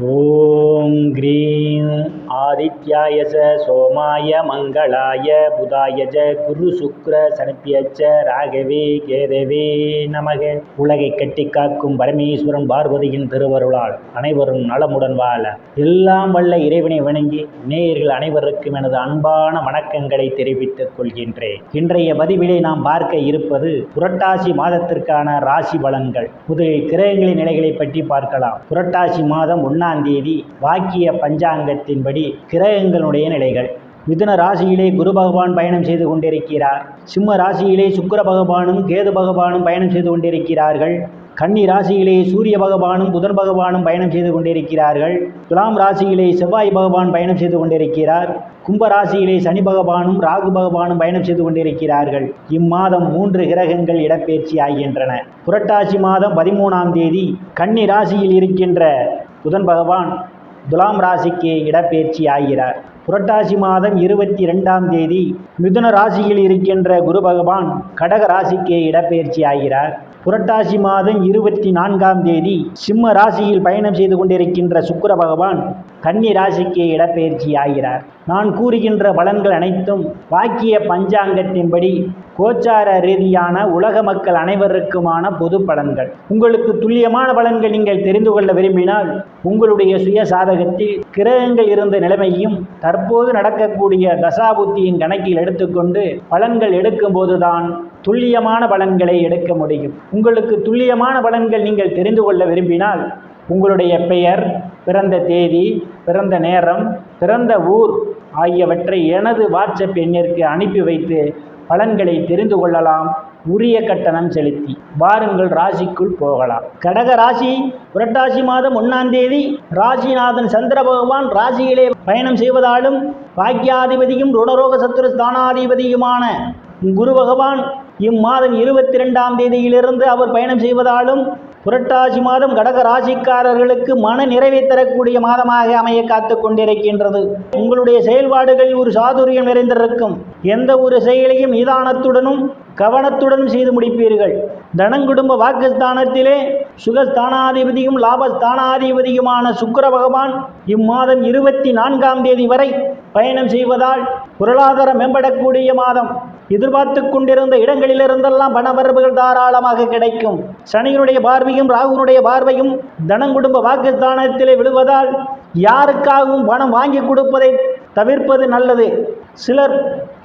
ॐ ग्रीं ஆதித்யாயச சோமாய மங்களாய புதாயஜ குரு சுக்ர சனப்பியச்ச ராகவே கேதவே நமக. உலகை கட்டி காக்கும் பரமேஸ்வரன் பார்வதியின் திருவருளால் அனைவரும் நலமுடன் வாழ. எல்லாம் வல்ல இறைவனை வணங்கி நேயர்கள் அனைவருக்கும் எனது அன்பான வணக்கங்களை தெரிவித்துக் கொள்கின்றேன். இன்றைய பதிவிலே நாம் பார்க்க இருப்பது புரட்டாசி மாதத்திற்கான ராசி பலன்கள். முதலில் கிரகங்களின் நிலைகளை பற்றி பார்க்கலாம். புரட்டாசி மாதம் ஒன்றாம் தேதி வாக்கிய பஞ்சாங்கத்தின்படி கிரகங்களுடைய நிலைகள். மிதுன ராசியிலே குரு பகவான் பயணம் செய்து கொண்டிருக்கிறார். சிம்ம ராசியிலே சுக்கர பகவானும் கேது பகவானும் பயணம் செய்து கொண்டிருக்கிறார்கள். கன்னி ராசியிலே சூரிய பகவானும் புதன் பகவானும் பயணம் செய்து கொண்டிருக்கிறார்கள். துலாம் ராசியிலே செவ்வாய் பகவான் பயணம் செய்து கொண்டிருக்கிறார். கும்ப ராசியிலே சனி பகவானும் ராகு பகவானும் பயணம் செய்து கொண்டிருக்கிறார்கள். இம்மாதம் மூன்று கிரகங்கள் இடப்பெயர்ச்சி ஆகின்றன. புரட்டாசி மாதம் பதிமூணாம் தேதி கன்னி ராசியில் இருக்கின்ற புதன் பகவான் துலாம் ராசிக்கு இடப்பெயர்ச்சி ஆகிறார். புரட்டாசி மாதம் இருபத்தி ரெண்டாம் தேதி மிதுன ராசியில் இருக்கின்ற குரு பகவான் கடக ராசிக்கு இடப்பெயர்ச்சி ஆகிறார். புரட்டாசி மாதம் இருபத்தி நான்காம் தேதி சிம்ம ராசியில் பயணம் செய்து கொண்டிருக்கின்ற சுக்கர பகவான் கன்னி ராசிக்கு இடப்பெயர்ச்சி ஆகிறார். நான் கூறுகின்ற பலன்கள் அனைத்தும் வாக்கிய பஞ்சாங்கத்தின்படி கோச்சார ரீதியான உலக மக்கள் அனைவருக்குமான பொது பலன்கள். உங்களுக்கு துல்லியமான பலன்கள் நீங்கள் தெரிந்து கொள்ள விரும்பினால் உங்களுடைய சுய சாதகத்தில் கிரகங்கள் இருந்த நிலைமையும் தற்போது நடக்கக்கூடிய தசாபுத்தியின் கணக்கில் எடுத்துக்கொண்டு பலன்கள் எடுக்கும்போதுதான் துல்லியமான பலன்களை எடுக்க முடியும். உங்களுக்கு துல்லியமான பலன்கள் நீங்கள் தெரிந்து கொள்ள விரும்பினால் உங்களுடைய பெயர் பிறந்த தேதி பிறந்த நேரம் பிறந்த ஊர் ஆகியவற்றை எனது வாட்ஸ்அப் எண்ணிற்கு அனுப்பி வைத்து பலன்களை தெரிந்து கொள்ளலாம். உரிய கட்டணம் செலுத்தி வாருங்கள் ராசிக்குள் போகலாம். கடக ராசி புரட்டாசி மாதம் ஒன்றாம் தேதி ராசிநாதன் சந்திர பகவான் ராசியிலே பயணம் செய்வதாலும் பாக்கியாதிபதியும் ருணரோக சத்துரு ஸ்தானாதிபதியுமான குரு பகவான் இம்மாதம் இருபத்தி ரெண்டாம் தேதியிலிருந்து அவர் பயணம் செய்வதாலும் புரட்டாசி மாதம் கடக ராசிக்காரர்களுக்கு மன நிறைவை தரக்கூடிய மாதமாக அமைய காத்து கொண்டிருக்கின்றது. உங்களுடைய செயல்பாடுகளில் ஒரு சாதுரியம் நிறைந்திருக்கும். எந்த ஒரு செயலையும் நிதானத்துடனும் கவனத்துடனும் செய்து முடிப்பீர்கள். தனங்குடும்ப வாக்குஸ்தானத்திலே சுகஸ்தானாதிபதியும் லாபஸ்தானாதிபதியுமான சுக்கர பகவான் இம்மாதம் இருபத்தி நான்காம் தேதி வரை பயணம் செய்வதால் பொருளாதாரம் மேம்படக்கூடிய மாதம். எதிர்பார்த்து கொண்டிருந்த இடங்களிலிருந்தெல்லாம் பணவரவுகள் தாராளமாக கிடைக்கும். சனியினுடைய பார்வையும் ராகுனுடைய பார்வையும் தனங்குடும்ப வாக்குஸ்தானத்திலே விழுவதால் யாருக்காகவும் பணம் வாங்கி கொடுப்பதை தவிர்ப்பது நல்லது. சிலர்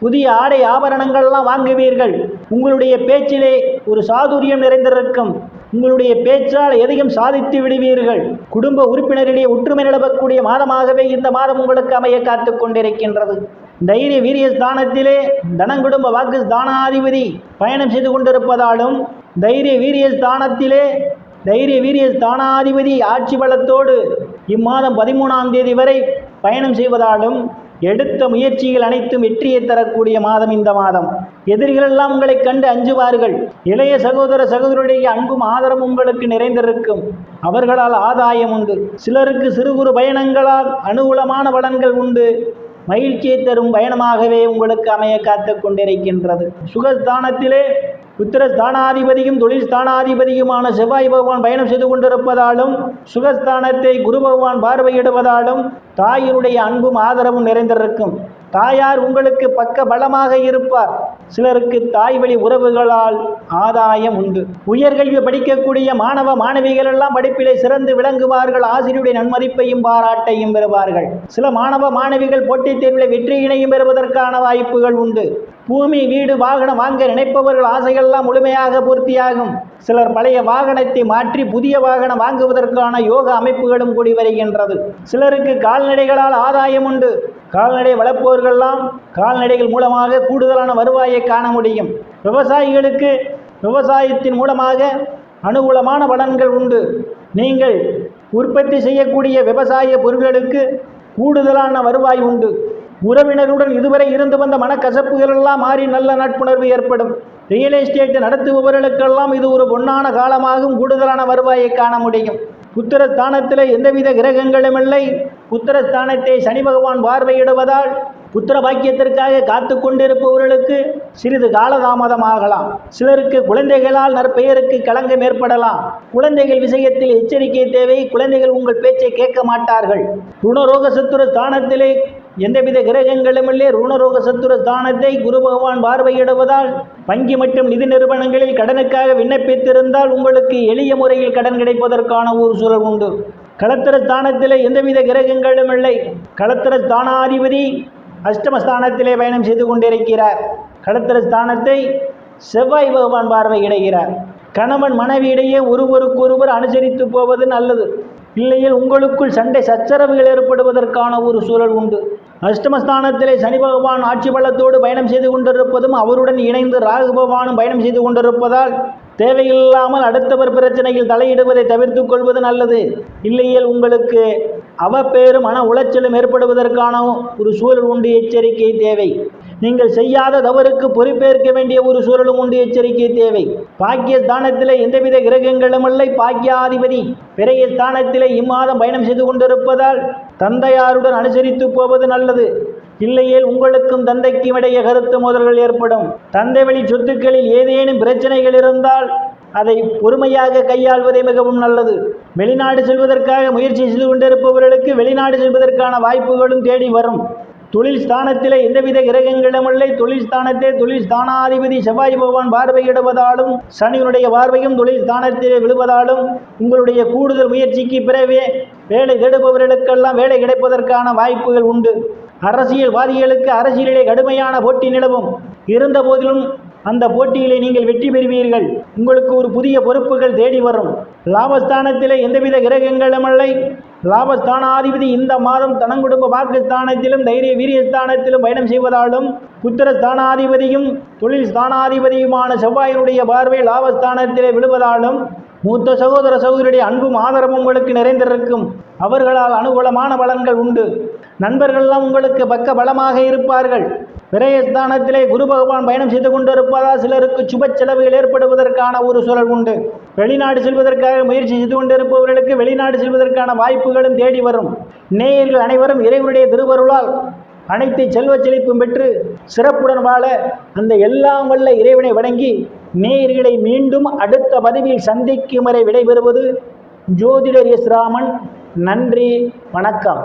புதிய ஆடை ஆபரணங்கள்லாம் வாங்குவீர்கள். உங்களுடைய பேச்சிலே ஒரு சாதுரியம் நிறைந்திருக்கும். உங்களுடைய பேச்சால் எதையும் சாதித்து விடுவீர்கள். குடும்ப உறுப்பினரிடையே ஒற்றுமை நிலவக்கூடிய மாதமாகவே இந்த மாதம் உங்களுக்கு அமைய காத்து கொண்டிருக்கின்றது. தைரிய வீரிய ஸ்தானத்திலே தனங்குடும்ப வாக்கு ஸ்தானாதிபதி பயணம் செய்து கொண்டிருப்பதாலும் தைரிய வீரிய ஸ்தானத்திலே தைரிய வீரிய ஸ்தானாதிபதி ஆட்சி பலத்தோடு இம்மாதம் பதிமூணாம் தேதி வரை பயணம் செய்வதாலும் எடுத்த முயற்சிகள் அனைத்தும் வெற்றியை தரக்கூடிய மாதம் இந்த மாதம். எதிரிகளெல்லாம் உங்களைக் கண்டு அஞ்சுவார்கள். இளைய சகோதர சகோதரருடைய அன்பும் ஆதரவும் உங்களுக்கு நிறைந்திருக்கும். அவர்களால் ஆதாயம் உண்டு. சிலருக்கு சிறு குறு பயணங்களால் அனுகூலமான பலன்கள் உண்டு. மகிழ்ச்சியை தரும் பயணமாகவே உங்களுக்கு அமைய காத்து கொண்டிருக்கின்றது. சுகஸ்தானத்திலே புத்திரஸ்தானாதிபதியும் தொழில் ஸ்தானாதிபதியுமான செவ்வாய் பகவான் பயணம் செய்து கொண்டிருப்பதாலும் சுகஸ்தானத்தை குரு பகவான் பார்வையிடுவதாலும் தாயினுடைய அன்பும் ஆதரவும் நிறைந்திருக்கும். தாயார் உங்களுக்கு பக்க பலமாக இருப்பார். சிலருக்கு தாய் வழி உறவுகளால் ஆதாயம் உண்டு. உயர்கல்வி படிக்கக்கூடிய மாணவ மாணவிகள் எல்லாம் படிப்பிலே சிறந்து விளங்குவார்கள். ஆசிரியருடைய நன்மதிப்பையும் பாராட்டையும் பெறுவார்கள். சில மாணவ மாணவிகள் போட்டித் தேர்வில் வெற்றியினையும் பெறுவதற்கான வாய்ப்புகள் உண்டு. பூமி வீடு வாகனம் வாங்க நினைப்பவர்கள் ஆசைகள்லாம் முழுமையாக பூர்த்தியாகும். சிலர் பழைய வாகனத்தை மாற்றி புதிய வாகனம் வாங்குவதற்கான யோக அமைப்புகளும் கூடி வருகின்றது. சிலருக்கு கால்நடைகளால் ஆதாயம் உண்டு. கால்நடை வளர்ப்பவர்கள்லாம் கால்நடைகள் மூலமாக கூடுதலான வருவாயை காண முடியும். விவசாயிகளுக்கு விவசாயத்தின் மூலமாக அனுகூலமான பலன்கள் உண்டு. நீங்கள் உற்பத்தி செய்யக்கூடிய விவசாய பொருட்களுக்கு கூடுதலான வருவாய் உண்டு. உறவினருடன் இதுவரை இருந்து வந்த மனக்கசப்புகள் எல்லாம் மாறி நல்ல நட்புணர்வு ஏற்படும். ரியல் எஸ்டேட் நடத்துபவர்களுக்கெல்லாம் இது ஒரு பொன்னான காலமாகும். கூடுதலான வருவாயை காண முடியும். புத்திரஸ்தானத்தில் எந்தவித கிரகங்களும் இல்லை. புத்திரஸ்தானத்தை சனி பகவான் பார்வையிடுவதால் புத்திர பாக்கியத்திற்காக காத்து கொண்டிருப்பவர்களுக்கு சிறிது காலதாமதமாகலாம் சிலருக்கு குழந்தைகளால் நற்பெயருக்கு களங்கம் ஏற்படலாம். குழந்தைகள் விஷயத்தில் எச்சரிக்கை தேவை. குழந்தைகள் உங்கள் பேச்சை கேட்க மாட்டார்கள். ருணரோக சத்துரு ஸ்தானத்திலே எந்தவித கிரகங்களுமில்லே ருணரோக ஸ்தானத்தை குரு பகவான் பார்வையிடுவதால் வங்கி மற்றும் நிதி நிறுவனங்களில் கடனுக்காக விண்ணப்பித்திருந்தால் உங்களுக்கு எளிய முறையில் கடன் கிடைப்பதற்கான ஒரு சூழல் உண்டு. களத்திர ஸ்தானத்திலே எந்தவித கிரகங்களும் இல்லை. களத்திர ஸ்தானாதிபதி அஷ்டமஸ்தானத்திலே பயணம் செய்து கொண்டிருக்கிறார். களத்திர ஸ்தானத்தை செவ்வாய் பகவான் பார்வையிடுகிறார். கணவன் மனைவியிடையே ஒருவருக்கொருவர் அனுசரித்து போவது நல்லது. இல்லையில் உங்களுக்குள் சண்டை சச்சரவுகள் ஏற்படுவதற்கான ஒரு சூழல் உண்டு. அஷ்டமஸ்தானத்திலே சனி பகவான் ஆட்சி பலத்தோடு பயணம் செய்து கொண்டிருப்பதும் அவருடன் இணைந்து ராகு பகவானும் பயணம் செய்து கொண்டிருப்பதால் தேவையில்லாமல் அடுத்தவர் பிரச்சனையில் தலையிடுவதை தவிர்த்து கொள்வது நல்லது. இல்லையேல் உங்களுக்கு அவப்பேரும் மன உளைச்சலும் ஏற்படுவதற்கான ஒரு சூழல் உண்டு. எச்சரிக்கை தேவை. நீங்கள் செய்யாத தவறுக்கு பொறுப்பேற்க வேண்டிய ஒரு சூழலும் உண்டு. எச்சரிக்கை தேவை. பாக்கியஸ்தானத்தில் எந்தவித கிரகங்களும் இல்லை. பாக்கியாதிபதி பிறைய ஸ்தானத்திலே இம்மாதம் பயணம் செய்து கொண்டிருப்பதால் தந்தையாருடன் அனுசரித்து போவது நல்லது. இல்லையேல் உங்களுக்கும் தந்தைக்கும் இடையே கருத்து மோதல்கள் ஏற்படும். தந்தை வழி சொத்துக்களில் ஏதேனும் பிரச்சனைகள் இருந்தால் அதை பொறுமையாக கையாள்வதே மிகவும் நல்லது. வெளிநாடு செல்வதற்காக முயற்சி செய்து கொண்டிருப்பவர்களுக்கு வெளிநாடு செல்வதற்கான வாய்ப்புகளும் தேடி வரும். தொழில் ஸ்தானத்திலே எந்தவித கிரகங்களும் தொழில் ஸ்தானத்தே தொழில் ஸ்தானாதிபதி செவ்வாய் பகவான் பார்வையிடுவதாலும் சனியினுடைய பார்வையும் தொழில் ஸ்தானத்திலே விழுவதாலும் உங்களுடைய கூடுதல் முயற்சிக்கு பிறவே வேலை தேடுபவர்களுக்கெல்லாம் வேலை கிடைப்பதற்கான வாய்ப்புகள் உண்டு. அரசியல்வாதிகளுக்கு அரசியலிலே கடுமையான போட்டி நிலவும். இருந்த போதிலும் அந்த போட்டியிலே நீங்கள் வெற்றி பெறுவீர்கள். உங்களுக்கு ஒரு புதிய பொறுப்புகள் தேடி வரும். லாபஸ்தானத்திலே எந்தவித கிரகங்களும் இல்லை. லாபஸ்தானாதிபதி இந்த மாதம் தனங்குடும்ப வாக்குஸ்தானத்திலும் தைரிய வீரியஸ்தானத்திலும் பயணம் செய்வதாலும் புத்திர ஸ்தானாதிபதியும் தொழில் ஸ்தானாதிபதியுமான செவ்வாயினுடைய பார்வை லாபஸ்தானத்திலே விழுவதாலும் மூத்த சகோதர சகோதரியுடைய அன்பும் ஆதரவும் உங்களுக்கு நிறைந்திருக்கும். அவர்களால் அனுகூலமான பலன்கள் உண்டு. நண்பர்கள்லாம் உங்களுக்கு பக்க பலமாக இருப்பார்கள் விரயஸ்தானத்திலே குரு பகவான் பயணம் செய்து கொண்டிருப்பதால் சிலருக்கு சுப செலவுகள் ஏற்படுவதற்கான ஒரு சூழல் உண்டு. வெளிநாடு செல்வதற்காக முயற்சி செய்து கொண்டிருப்பவர்களுக்கு வெளிநாடு செல்வதற்கான வாய்ப்புகளும் தேடி வரும். நேயர்கள் அனைவரும் இறைவனுடைய திருவருளால் அனைத்து செல்வச் செழிப்பும் பெற்று சிறப்புடன் வாழ அந்த எல்லாம் வல்ல இறைவனை வணங்கி நேயர்களை மீண்டும் அடுத்த பதிவில் சந்திக்கும் வரை விடைபெறுவது ஜோதிடர் எஸ் ராமன். நன்றி வணக்கம்.